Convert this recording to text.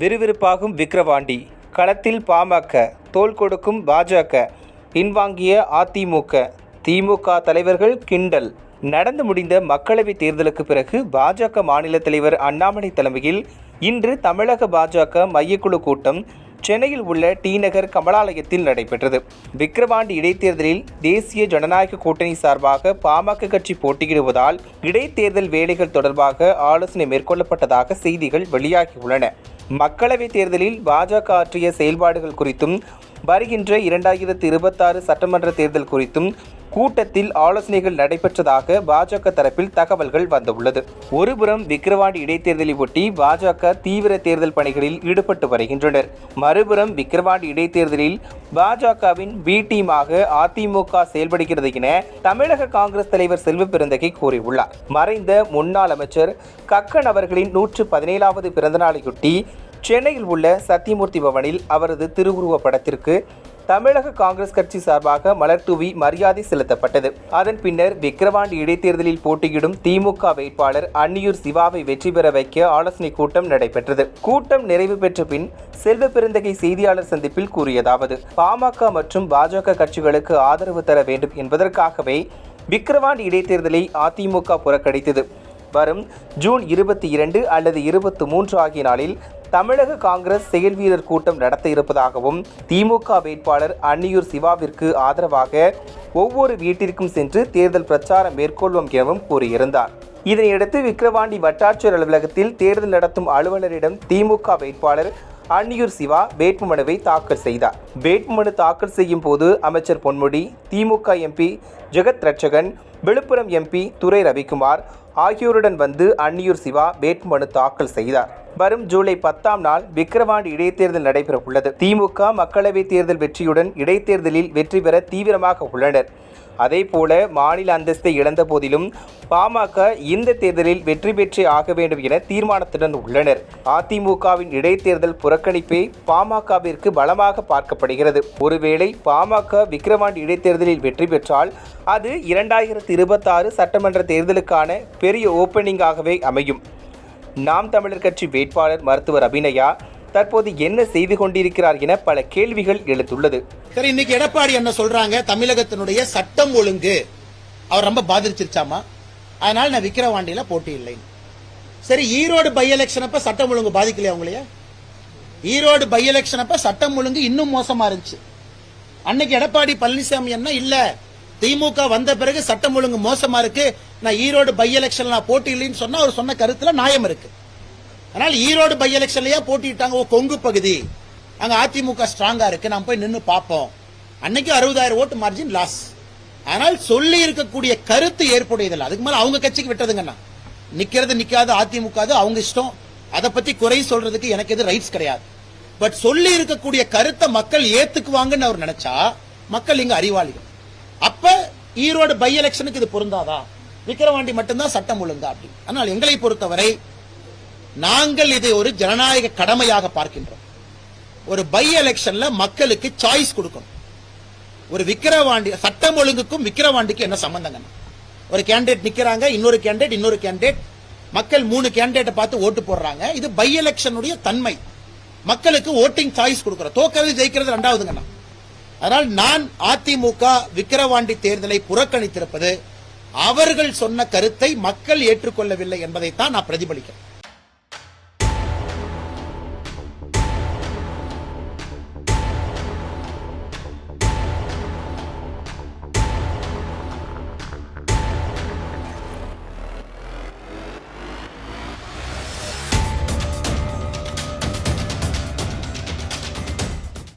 விறுவிறுப்பாகும் விக்கிரவாண்டி. களத்தில் பாமக தோள் கொடுக்கும் பாஜக பின்வாங்கிய அதிமுக திமுக தலைவர்கள் கிண்டல். நடந்து முடிந்த மக்களவைத் தேர்தலுக்கு பிறகு பாஜக மாநில தலைவர் அண்ணாமலை தலைமையில் இன்று தமிழக பாஜக மையக்குழு கூட்டம் சென்னையில் உள்ள டி நகர் கமலாலயத்தில் நடைபெற்றது. விக்கிரவாண்டி இடைத்தேர்தலில் தேசிய ஜனநாயக கூட்டணி சார்பாக பாமக கட்சி போட்டியிடுவதால் இடைத்தேர்தல் வேலைகள் தொடர்பாக ஆலோசனை மேற்கொள்ளப்பட்டதாக செய்திகள் வெளியாகியுள்ளன மக்களவைத் தேர்தலில் பாஜக ஆற்றிய செயல்பாடுகள் குறித்தும் வருகின்ற இரண்டாயிரத்து இருபத்தாறு சட்டமன்ற தேர்தல் குறித்தும் கூட்டத்தில் ஆலோசனைகள் நடைபெற்றதாக பாஜக தரப்பில் தகவல்கள் வந்துள்ளது. ஒருபுறம் விக்கிரவாண்டி இடைத்தேர்தலை ஒட்டி பாஜக தீவிர தேர்தல் பணிகளில் ஈடுபட்டு வருகின்றனர். மறுபுறம் விக்கிரவாண்டி இடைத்தேர்தலில் பாஜகவின் பி டீமாக அதிமுக செயல்படுகிறது என தமிழக காங்கிரஸ் தலைவர் செல்வ பெருந்தகை கூறியுள்ளார். மறைந்த முன்னாள் அமைச்சர் கக்கன் அவர்களின் நூற்று பதினேழாவது பிறந்தநாளையொட்டி சென்னையில் உள்ள சத்தியமூர்த்தி பவனில் அவரது திருவுருவப் படத்திற்கு தமிழக காங்கிரஸ் கட்சி சார்பாக மலர்தூவி மரியாதை செலுத்தப்பட்டது. அதன் பின்னர் விக்கிரவாண்டி இடைத்தேர்தலில் போட்டியிடும் திமுக வேட்பாளர் அன்னியூர் சிவாவை வெற்றி பெற வைக்க ஆலோசனை கூட்டம் நடைபெற்றது. கூட்டம் நிறைவு பெற்ற பின் செல்வ பெருந்தகை செய்தியாளர் சந்திப்பில் கூறியதாவது பாமக மற்றும் பாஜக கட்சிகளுக்கு ஆதரவு தர வேண்டும் என்பதற்காகவே விக்கிரவாண்டி இடைத்தேர்தலை அதிமுக புறக்கணித்தது. வரும் ஜூன் இருபத்தி இரண்டு அல்லது இருபத்தி மூன்று ஆகிய நாளில் தமிழக காங்கிரஸ் செயல் வீரர் கூட்டம் நடத்த இருப்பதாகவும் திமுக வேட்பாளர் அன்னியூர் சிவாவிற்கு ஆதரவாக ஒவ்வொரு வீட்டிற்கும் சென்று தேர்தல் பிரச்சாரம் மேற்கொள்வோம் எனவும் கூறியிருந்தார். இதனையடுத்து விக்கிரவாண்டி வட்டாட்சியர் அலுவலகத்தில் தேர்தல் நடத்தும் அலுவலரிடம் திமுக வேட்பாளர் அன்னியூர் சிவா வேட்புமனுவை தாக்கல் செய்தார். வேட்புமனு தாக்கல் செய்யும் போது அமைச்சர் Ponmudi DMK MP Jagath Ratchagan Viluppuram MP Durai Ravikumar ஆகியோருடன் வந்து அன்னியூர் சிவா வேட்புமனு தாக்கல் செய்தார். வரும் ஜூலை பத்தாம் நாள் விக்கிரவாண்டி இடைத்தேர்தல் நடைபெற உள்ளது திமுக மக்களவைத் தேர்தல் வெற்றியுடன் இடைத்தேர்தலில் வெற்றி பெற தீவிரமாக உள்ளனர். அதேபோல மாநில அந்தஸ்தை இழந்த போதிலும் பாமக இந்த தேர்தலில் வெற்றி பெற்றே ஆக வேண்டும் என தீர்மானத்துடன் உள்ளனர். அதிமுகவின் இடைத்தேர்தல் புறக்கணிப்பை பாமகவிற்கு பலமாக பார்க்கப்படுகிறது. ஒருவேளை பாமக விக்கிரவாண்டி இடைத்தேர்தலில் வெற்றி பெற்றால் அது இரண்டாயிரத்தி இருபத்தாறு சட்டமன்ற தேர்தலுக்கான பெரிய ஓப்பனிங்காகவே அமையும். நாம் தமிழர் கட்சி வேட்பாளர் மருத்துவர் அபிநயா தற்போது என்ன செய்து கொண்டிருக்கிறார் என பல கேள்விகள் எழுந்துள்ளது. சரி இன்னைக்கு எடப்பாடி என்ன சொல்றாங்க? தமிழகத்தினுடைய சட்டம் ஒழுங்கு. அவர் ரொம்ப பாதிச்சிருச்சாமா அதனால நான் விக்கிரவாண்டியில போட்டி இல்லை. சரி ஈரோடு பை எலெக்ஷன் அப்ப சட்டம் ஒழுங்கு பாதிக்கலையா உங்களையா? ஈரோடு பை எலெக்ஷன் அப்ப சட்டம் ஒழுங்கு இன்னும் மோசமா இருந்துச்சு. அன்னைக்கு எடப்பாடி பழனிசாமி என்ன? இல்ல திமுக வந்த பிறகு சட்டம் ஒழுங்கு மோசமா இருக்கு. நான் ஈரோடு பை எலெக்ஷன் நான் போட்டி இல்லைன்னு சொன்னா அவர் சொன்ன கருத்துல நியாயம் இருக்கு. அதனால ஈரோடு பை எலெக்ஷன்லயே போட்டிட்டாங்க ஓ கொங்கு பகுதி. அங்க அதிமுக ஸ்ட்ராங்கா இருக்கு. நான் போய் நின்னு பார்ப்போம். அன்னைக்கு அறுபதாயிரம் ஓட்டு மார்ஜின் லாஸ் ஆனால் சொல்லி இருக்கக்கூடிய கருத்து ஏற்புடையதில்லை. அதுக்கு மேல அவங்க கட்சிக்கு விட்டதுங்கண்ணா நிக்கிறது நிக்காது அதிமுக அது அவங்க இஷ்டம். அதை பத்தி குறை சொல்றதுக்கு எனக்கு எது ரைட்ஸ் கிடையாது. பட் சொல்லி இருக்கக்கூடிய கருத்தை மக்கள் ஏத்துக்குவாங்கன்னு அவர் நினைச்சா மக்கள் இங்க அறிவாளிகள். அப்ப ஈரோடு பை எலெக்ஷனுக்கு இது பொருந்தாதா? விக்கிரவாண்டி மட்டும்தான் சட்டம் ஒழுங்கா அப்படி. ஆனால் எங்களை பொறுத்தவரை நாங்கள் இதை ஒரு ஜனநாயக கடமையாக பார்க்கின்றோம். ஒரு பை எலெக்ஷன்ல மக்களுக்கு சாய்ஸ் கொடுக்கணும். ஒரு விக்கிரவாண்டி சட்டம் ஒழுங்குக்கும் விக்கிரவாண்டிக்கும் என்ன சம்பந்தங்க ஒரு கேண்டிடேட் நிக்கிறாங்க இன்னொரு கேண்டிடேட் இன்னொரு கேண்டிடேட் மக்கள் மூணு கேண்டிடேட்டை பார்த்து ஓட்டு போடுறாங்க. இது பை எலெக்ஷனுடைய தன்மை. மக்களுக்கு ஓட்டிங் சாய்ஸ் கொடுக்கிறோம். தோக்கிறது ஜெயிக்கிறது ரெண்டாவதுங்கண்ணா அதனால் நான் அதிமுக விக்கிரவாண்டி தேர்தலை புறக்கணித்திருப்பது அவர்கள் சொன்ன கருத்தை மக்கள் ஏற்றுக்கொள்ளவில்லை என்பதைத்தான் நான் பிரதிபலிக்கிறேன்.